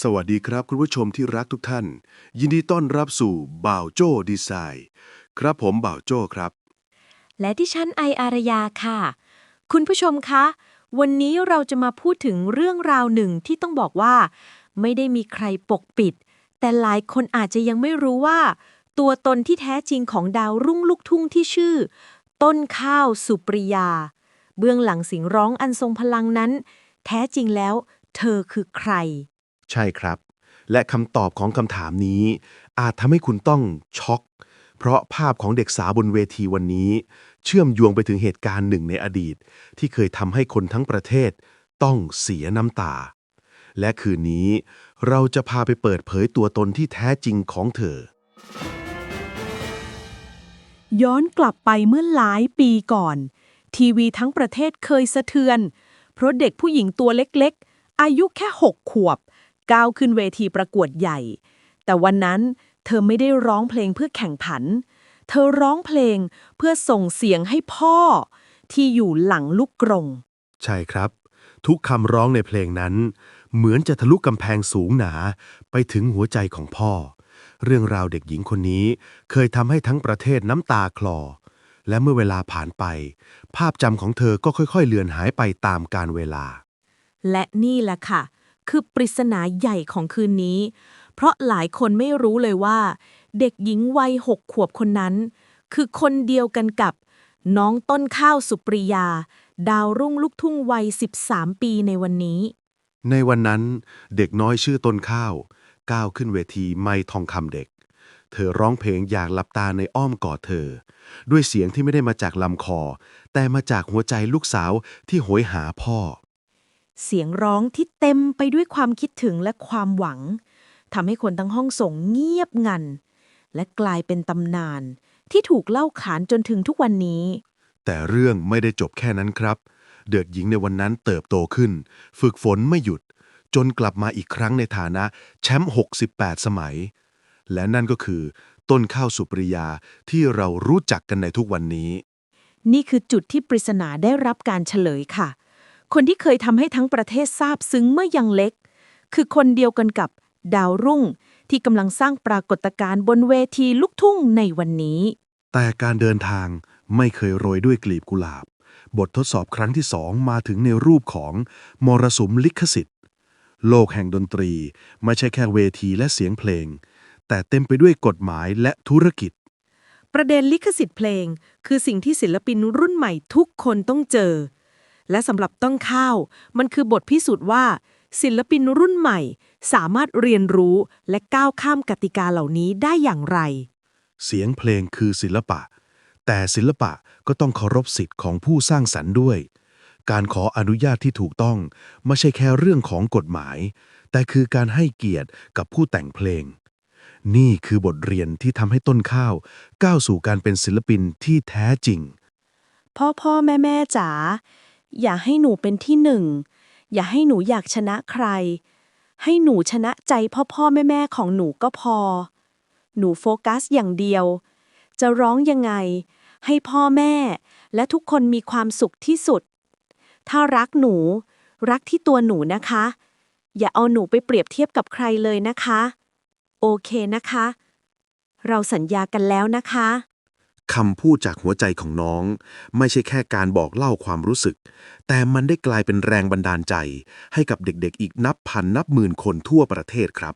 สวัสดีครับคุณผู้ชมที่รักทุกท่าน ยินดีต้อนรับสู่บ่าวโจ้ดีไซน์ครับผมบ่าวโจ้ครับ และที่ฉันไออารยาค่ะ คุณผู้ชมคะ วันนี้เราจะมาพูดถึงเรื่องราวหนึ่งที่ต้องบอกว่า ไม่ได้มีใครปกปิด แต่หลายคนอาจจะยังไม่รู้ว่า ตัวตนที่แท้จริงของดาวรุ่งลูกทุ่งที่ชื่อ ต้นข้าวสุปริยา เบื้องหลังเสียงร้องอันทรงพลังนั้น แท้จริงแล้ว เธอคือใคร ใช่ครับ และคำตอบของคำถามนี้ อาจทำให้คุณต้องช็อก เพราะภาพของเด็กสาวบนเวทีวันนี้ เชื่อมโยงไปถึงเหตุการณ์หนึ่งในอดีต ที่เคยทำให้คนทั้งประเทศ ต้องเสียน้ำตา และคืนนี้ เราจะพาไปเปิดเผยตัวตนที่แท้จริงของเธอ ย้อนกลับไปเมื่อหลายปีก่อน ทีวีทั้งประเทศเคยสะเทือน เพราะเด็กผู้หญิงตัวเล็กๆ อายุแค่หกขวบ ก้าวขึ้นเวทีประกวดใหญ่ แต่วันนั้นเธอไม่ได้ร้องเพลงเพื่อแข่งขัน เธอร้องเพลงเพื่อส่งเสียงให้พ่อ ที่อยู่หลังลูกกรง ใช่ครับ ทุกคำร้องในเพลงนั้น เหมือนจะทะลุกำแพงสูงหนา ไปถึงหัวใจของพ่อ เรื่องราวเด็กหญิงคนนี้ เคยทำให้ทั้งประเทศน้ำตาคลอ และเมื่อเวลาผ่านไป ภาพจำของเธอก็ค่อยๆ เลือนหายไปตามกาลเวลา และนี่แหละค่ะ คือปริศนาใหญ่ของคืนนี้ เพราะหลายคนไม่รู้เลยว่า เด็กหญิงวัยหกขวบคนนั้น คือคนเดียวกันกับน้องต้นข้าวสุปริยา ดาวรุ่งลูกทุ่งวัย 13 ปีในวันนี้ ในวันนั้นเด็กน้อยชื่อต้นข้าว ก้าวขึ้นเวทีไม่ทองคำเด็ก เธอร้องเพลงอยากหลับตาในอ้อมกอดเธอ ด้วยเสียงที่ไม่ได้มาจากลำคอ แต่มาจากหัวใจลูกสาวที่โหยหาพ่อ เสียงร้องที่เต็มไปด้วยความคิดถึงและความหวังทำให้คนทั้งห้องส่งเงียบงัน และกลายเป็นตำนาน ที่ถูกเล่าขานจนถึงทุกวันนี้ แต่เรื่องไม่ได้จบแค่นั้นครับ เด็กหญิงในวันนั้นเติบโตขึ้น ฝึกฝนไม่หยุด จนกลับมาอีกครั้งในฐานะแชมป์68 สมัย และนั่นก็คือ ต้นข้าวสุปริยาที่เรารู้จักกันในทุกวันนี้ นี่คือจุดที่ปริศนาได้รับการเฉลยค่ะ คนที่เคยทำให้ทั้งประเทศซาบซึ้งเมื่อยังเล็ก คือคนเดียวกันกับดาวรุ่ง ที่กำลังสร้างปรากฏการณ์บนเวทีลูกทุ่งในวันนี้ แต่การเดินทางไม่เคยโรยด้วยกลีบกุหลาบ บททดสอบครั้งที่สองมาถึงในรูปของมรสุมลิขสิทธิ์ โลกแห่งดนตรีไม่ใช่แค่เวทีและเสียงเพลง แต่เต็มไปด้วยกฎหมายและธุรกิจ ประเด็นลิขสิทธิ์เพลง คือสิ่งที่ศิลปินรุ่นใหม่ทุกคนต้องเจอ และสำหรับต้องข้าว มันคือบทพิสูจน์ว่า ศิลปินรุ่นใหม่ สามารถเรียนรู้และก้าวข้ามกติกาเหล่านี้ได้อย่างไร เสียงเพลงคือศิลปะ แต่ศิลปะก็ต้องเคารพสิทธิ์ของผู้สร้างสรรค์ด้วย การขออนุญาตที่ถูกต้อง ไม่ใช่แค่เรื่องของกฎหมาย แต่คือการให้เกียรติกับผู้แต่งเพลงนี่คือบทเรียนที่ทำให้ต้นข้าวก้าวสู่การเป็นศิลปินที่แท้จริง พ่อพ่อแม่แม่จ๋า อย่าให้หนูเป็นที่หนึ่ง อย่าให้หนูอยากชนะใคร ให้หนูชนะใจพ่อพ่อแม่แม่ของหนูก็พอ หนูโฟกัสอย่างเดียว จะร้องยังไง ให้พ่อแม่ และทุกคนมีความสุขที่สุด ถ้ารักหนู รักที่ตัวหนูนะคะ อย่าเอาหนูไปเปรียบเทียบกับใครเลยนะคะ โอเคนะคะ เราสัญญากันแล้วนะคะ คำพูดจากหัวใจของน้อง ไม่ใช่แค่การบอกเล่าความรู้สึก แต่มันได้กลายเป็นแรงบันดาลใจ ให้กับเด็กๆ อีกนับพันนับหมื่นคนทั่วประเทศครับ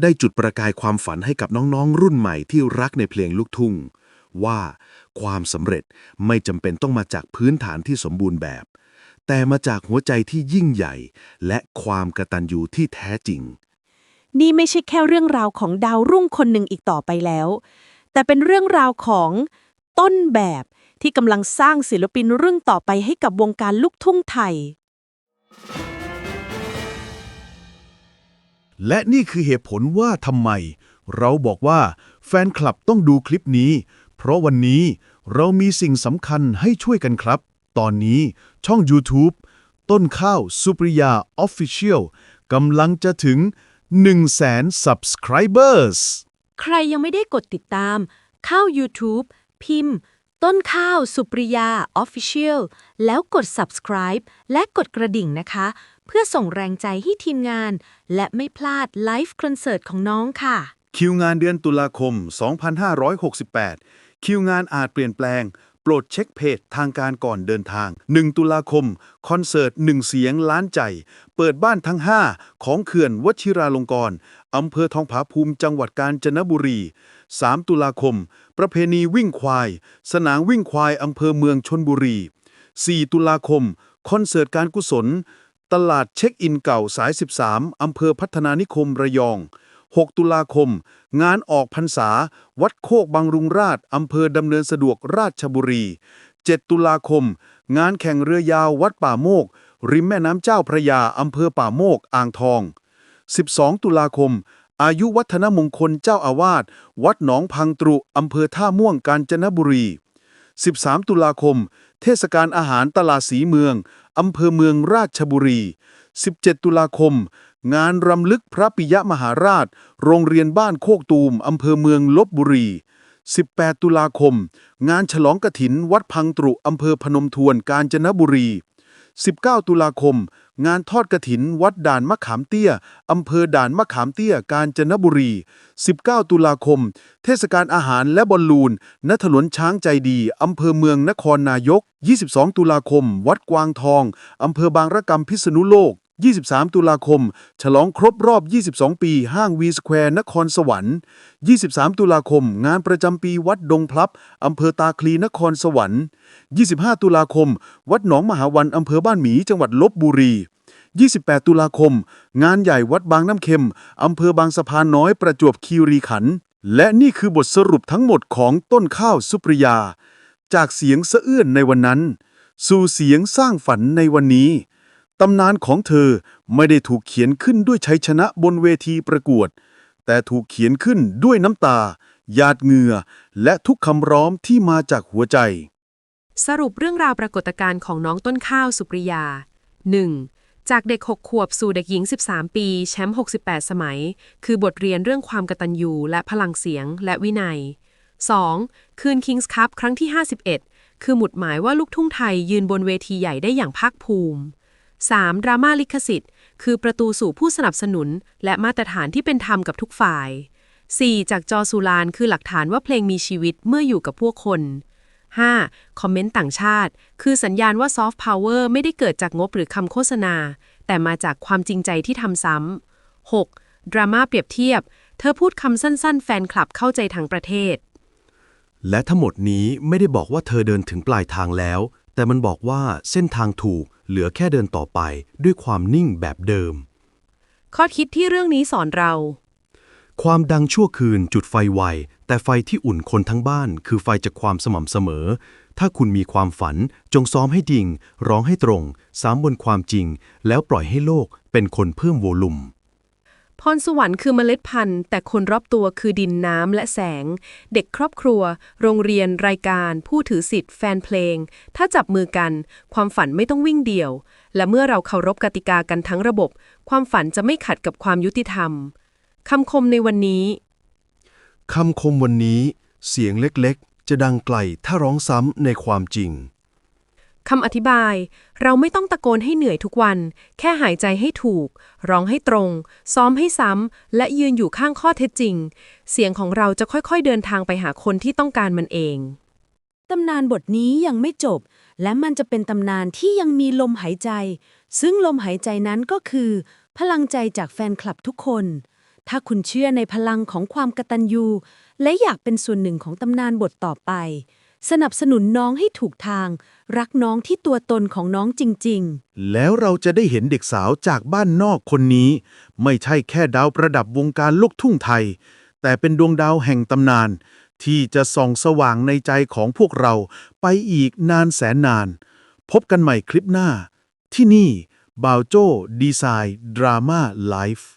ได้จุดประกายความฝันให้กับน้องๆ รุ่นใหม่ที่รักในเพลงลูกทุ่ง ว่าความสำเร็จไม่จำเป็นต้องมาจากพื้นฐานที่สมบูรณ์แบบ แต่มาจากหัวใจที่ยิ่งใหญ่ และความกระตัญญูที่แท้จริงนี่ไม่ใช่แค่เรื่องราวของดาวรุ่งคนหนึ่งอีกต่อไปแล้ว แต่เป็นเรื่องราวของต้นแบบที่กำลังสร้างศิลปินรุ่นต่อไปให้กับวงการลูกทุ่งไทย และนี่คือเหตุผลว่าทำไม เราบอกว่าแฟนคลับต้องดูคลิปนี้ เพราะวันนี้เรามีสิ่งสำคัญให้ช่วยกันครับ ตอนนี้ช่อง YouTube ต้นข้าวสุปริยา Official กำลังจะถึง 1 0 0 0 0 0 subscribers ใครยังไม่ได้กดติดตาม เข้า YouTube พิมพ์ ต้นข้าวสุปริยา Official แล้วกด subscribe และกดกระดิ่งนะคะ เพื่อส่งแรงใจให้ทีมงาน และไม่พลาดไลฟ์คอนเสิร์ตของน้องค่ะ คิวงานเดือนตุลาคม 2568 คิวงานอาจเปลี่ยนแปลง โปรดเช็คเพจทางการก่อนเดินทาง 1 ตุลาคม คอนเสิร์ต 1 เสียงล้านใจ เปิดบ้านทั้ง 5 ของเขื่อนวชิราลงกรณ์อำเภอทองผาภูมิจังหวัดกาญจนบุรี 3 ตุลาคม ประเพณีวิ่งควาย สนามวิ่งควายอำเภอเมืองชนบุรี 4 ตุลาคม คอนเสิร์ตการกุศล ตลาดเช็คอินเก่าสาย 13อำเภอพัฒนานิคมระยอง 6 ตุลาคม งานออกพรรษา วัดโคกบางรุงราชอำเภอดำเนินสะดวกราชบุรี 7 ตุลาคม งานแข่งเรือยาววัดป่าโมก ริมแม่น้ำเจ้าพระยาอำเภอป่าโมก อ่างทอง 12 ตุลาคม อายุวัฒนมงคลเจ้าอาวาส วัดหนองพังตรุอำเภอท่าม่วงกาญจนบุรี 13 ตุลาคม เทศกาลอาหารตลาดสีเมืองอำเภอเมืองราชบุรี 17 ตุลาคม งานรำลึกพระปิยมหาราช โรงเรียนบ้านโคกตูม อำเภอเมืองลบบุรี 18 ตุลาคม งานฉลองกฐิน วัดพังตรุ อำเภอพนมทวน กาญจนบุรี 19 ตุลาคม งานทอดกฐิน วัดด่านมะขามเตี้ย อำเภอด่านมะขามเตี้ย กาญจนบุรี 19 ตุลาคม เทศกาลอาหารและบอลลูน ณ ถนนช้างใจดี อำเภอเมืองนครนายก 22 ตุลาคม วัดกวางทอง อำเภอบางระกำพิษณุโลก 23 ตุลาคม ฉลองครบรอบ 22 ปี ห้างวีสแควร์นครสวรรค์ 23 ตุลาคม งานประจำปีวัดดงพลับ อำเภอตาคลีนครสวรรค์ 25 ตุลาคม วัดหนองมหาวันอำเภอบ้านหมี จังหวัดลบบุรี 28 ตุลาคม งานใหญ่วัดบางน้ำเค็ม อำเภอบางสะพานน้อยประจวบคีรีขันธ์ และนี่คือบทสรุปทั้งหมดของต้นข้าวสุปริยา จากเสียงสะเอื้อนในวันนั้น สู่เสียงสร้างฝันในวันนี้ ตำนานของเธอไม่ได้ถูกเขียนขึ้นด้วยชัยชนะบนเวทีประกวด แต่ถูกเขียนขึ้นด้วยน้ำตา หยาดเหงื่อ และทุกคำร้องที่มาจากหัวใจ สรุปเรื่องราวปรากฏการณ์ของน้องต้นข้าวสุปริยา 1. จากเด็ก 6 ขวบสู่เด็กหญิง 13 ปี แชมป์ 68 สมัย คือบทเรียนเรื่องความกตัญญูและพลังเสียงและวินัย 2. คืน Kings Cup ครั้งที่ 51 คือหมุดหมายว่าลูกทุ่งไทยยืนบนเวทีใหญ่ได้อย่างภาคภูมิ 3. ดราม่าลิขสิทธิ์ คือประตูสู่ผู้สนับสนุน และมาตรฐานที่เป็นธรรมกับทุกฝ่าย 4. จากจอสุลานคือหลักฐานว่าเพลงมีชีวิตเมื่ออยู่กับพวกคน 5. คอมเมนต์ต่างชาติ คือสัญญาณว่าซอฟต์พาวเวอร์ไม่ได้เกิดจากงบหรือคำโฆษณา แต่มาจากความจริงใจที่ทำซ้ำ 6. ดราม่าเปรียบเทียบ เธอพูดคำสั้น ๆ แฟนคลับเข้าใจทั้งประเทศ และทั้งหมดนี้ไม่ได้บอกว่าเธอเดินถึงปลายทางแล้ว แต่มันบอกว่าเส้นทางถูก เหลือแค่เดินต่อไปด้วยความนิ่งแบบเดิม ข้อคิดที่เรื่องนี้สอนเรา ความดังชั่วคืนจุดไฟไว แต่ไฟที่อุ่นคนทั้งบ้าน คือไฟจากความสม่ำเสมอ ถ้าคุณมีความฝันจงซ้อมให้ดิ่ง ร้องให้ตรงซ้ำบนความจริง แล้วปล่อยให้โลกเป็นคนเพิ่มโวลุม พรสวรรค์คือเมล็ดพันธุ์ แต่คนรอบตัวคือดินน้ำและแสง เด็กครอบครัว โรงเรียน รายการ ผู้ถือสิทธิ์ แฟนเพลง ถ้าจับมือกัน ความฝันไม่ต้องวิ่งเดี่ยว และเมื่อเราเคารพกติกากันทั้งระบบ ความฝันจะไม่ขัดกับความยุติธรรมคำคมในวันนี้คำคมวันนี้ เสียงเล็กๆ จะดังไกลถ้าร้องซ้ำในความจริง คำอธิบาย เราไม่ต้องตะโกนให้เหนื่อยทุกวัน แค่หายใจให้ถูก ร้องให้ตรง ซ้อมให้ซ้ำ และยืนอยู่ข้างข้อเท็จจริง เสียงของเราจะค่อยๆเดินทางไปหาคนที่ต้องการมันเอง ตำนานบทนี้ยังไม่จบ และมันจะเป็นตำนานที่ยังมีลมหายใจ ซึ่งลมหายใจนั้นก็คือ พลังใจจากแฟนคลับทุกคน ถ้าคุณเชื่อในพลังของความกตัญญูและอยากเป็นส่วนหนึ่งของตำนานบทต่อไป สนับสนุนน้องให้ถูกทาง รักน้องที่ตัวตนของน้องจริงๆแล้วเราจะได้เห็นเด็กสาวจากบ้านนอกคนนี้ ไม่ใช่แค่ดาวประดับวงการลูกทุ่งไทย แต่เป็นดวงดาวแห่งตำนาน ที่จะส่องสว่างในใจของพวกเราไปอีกนานแสนนาน พบกันใหม่คลิปหน้า ที่นี่บาวโจ้ดีไซน์ดราม่าไลฟ์